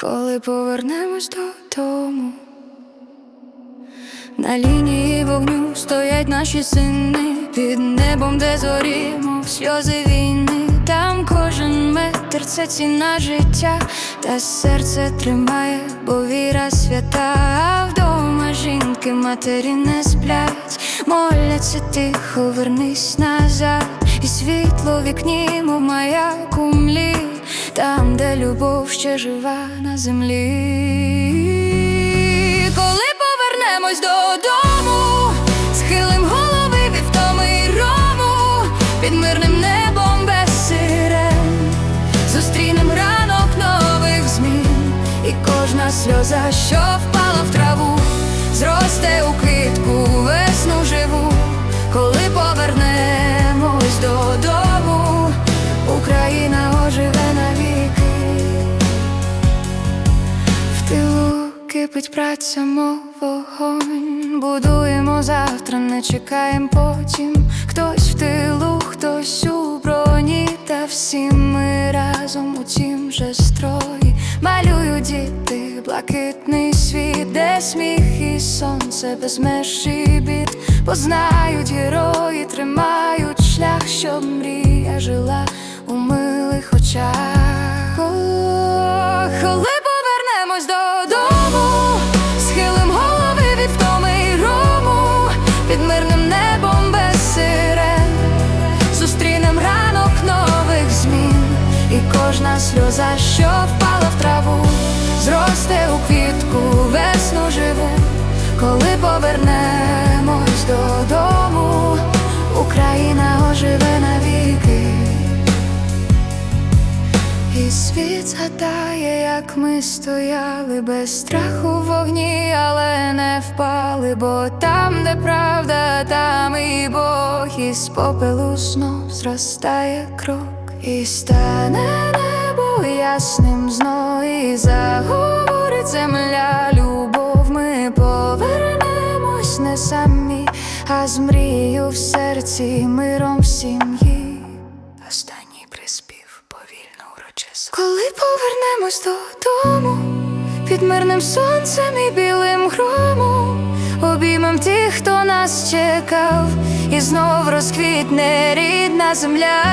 коли повернемось додому. На лінії вогню стоять наші сини під небом, де зорімо сльози війни. Там кожен метр це ціна життя, та серце тримає, бо віра свята. А вдома жінки, матері не сплять, моляться тихо, вернись назад, і світло вікні, мов маяк у млі, там, де любов ще жива на землі. Коли повернемось додому, схилим голови від втоми рому, під мирним небом без сирен, зустрінем ранок нових змін, і кожна сльоза, що впала в траву, зросте у квітку весну живу, коли повернемось додому, кипить праця, мов вогонь. Будуємо завтра, не чекаємо потім. Хтось в тилу, хтось у броні, та всі ми разом у тім же строї. Малюють діти, блакитний світ, де сміх і сонце без меж і бід. Познають герої, тримають шлях, щоб мрія жила у милих очах. Кожна сльоза, що впала в траву, зросте у квітку весну живу, коли повернемось додому, Україна оживе навіки. І світ згадає, як ми стояли без страху в вогні, але не впали, бо там, де правда, там і Бог, із попелу знов зростає крок, і стане небо ясним знов, і заговорить земля, любов, ми повернемось не самі, а з мрією в серці, миром в сім'ї. Останній приспів повільно урочисто. Коли повернемось додому, під мирним сонцем і білим громом, обіймем тих, хто нас чекав, і знов розквітне рідна земля.